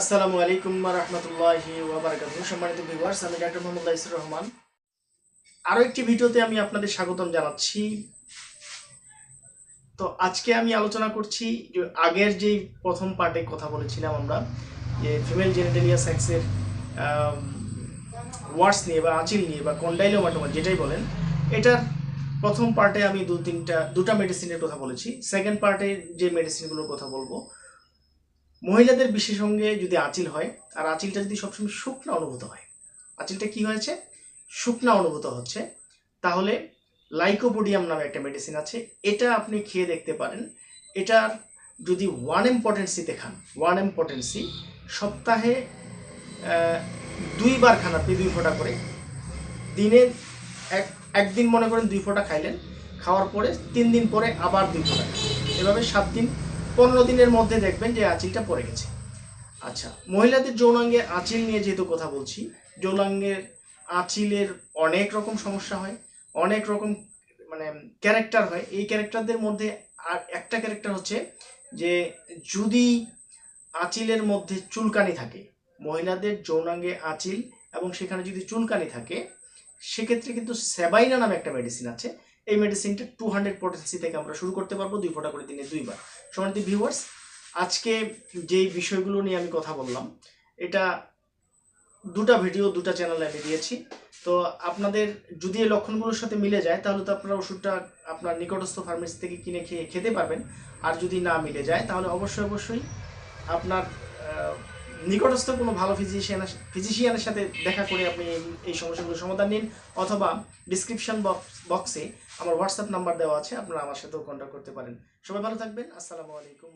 আসসালামু আলাইকুম রহমতুল্লাহি ওয়াবারাকাত সম্মানিত ভিউয়ার্স আমি ডাক্তার মোহাম্মদ ইসুর রহমান। আরও একটি ভিডিওতে আমি আপনাদের স্বাগতম জানাচ্ছি। তো আজকে আমি আলোচনা করছি যে আগের যেই প্রথম পার্টে কথা বলেছিলাম আমরা, যে ফিমেল জেনেটেলিয়া সেক্সের ওয়ার্ডস নিয়ে বা আঁচিল নিয়ে বা কন্ডাইলোমাটোমা যেটাই বলেন, এটার প্রথম পার্টে আমি দু তিনটা দুটা মেডিসিনের কথা বলেছি। সেকেন্ড পার্টে যে মেডিসিনগুলোর কথা বলব মহিলাদের বিশেষ সঙ্গে যদি আঁচিল হয়, আর আঁচিলটা যদি সবসময় শুকনা অনুভূত হয়। আঁচিলটা কি হয়েছে? শুকনা অনুভূত হচ্ছে। তাহলে লাইকোপোডিয়াম নামে একটা মেডিসিন আছে। এটা আপনি খেয়ে দেখতে পারেন। এটার যদি ওয়ান এম্পটেন্সি দেখান ওয়ান এম্পটেন্সি সপ্তাহে দুইবার খান আপনি দুই ফোঁটা করে। দিনে এক, একদিন মনে করেন দুই ফোঁটা খাইলেন। খাওয়ার পরে তিন দিন পরে আবার দুই ফোঁটা এভাবে সাত দিন পনেরো দিনের মধ্যে দেখবেন যে আঁচিলটা পড়ে গেছে। আচ্ছা মহিলাদের যৌনাঙ্গের আঁচিল নিয়ে যেহেতু কথা বলছি, যৌনাঙ্গের আঁচিলের অনেক রকম সমস্যা হয়, অনেক রকম মানে ক্যারেক্টার হয়। এই ক্যারেক্টারদের মধ্যে আর একটা ক্যারেক্টার হচ্ছে যে যদি আঁচিলের মধ্যে চুলকানি থাকে, মহিলাদের যৌনাঙ্গে আঁচিল এবং সেখানে যদি চুলকানি থাকে, সেক্ষেত্রে কিন্তু সেবাইনা নামে একটা মেডিসিন আছে। এই মেডিসিনটা টু হান্ড্রেড পটেন্সি থেকে আমরা শুরু করতে পারব, দুই ফোঁটা করে দিনে দুইবার। সমানিত ভিউয়ার্স আজকে যেই বিষয়গুলো নিয়ে আমি কথা বললাম, এটা দুটা ভিডিও দুটা চ্যানেলে আমি দিয়েছি। তো আপনাদের যদি এই লক্ষণগুলোর সাথে মিলে যায়, তাহলে তো আপনারা ওষুধটা আপনার নিকটস্থ ফার্মেসি থেকে কিনে খেয়ে খেতে পারবেন। আর যদি না মিলে যায়, তাহলে অবশ্যই অবশ্যই আপনার নিকটস্থ কোনো ভালো ফিজিশিয়ানের ফিজিশিয়ানের সাথে দেখা করে আপনি এই- এই সমস্যাগুলোর সমাধান নিন, অথবা ডিসক্রিপশন বক্সে আমার হোয়াটসঅ্যাপ নাম্বার দেওয়া আছে, আপনারা আমার সাথেও কন্ট্যাক্ট করতে পারেন। সবাই ভালো থাকবেন, আসসালামু আলাইকুম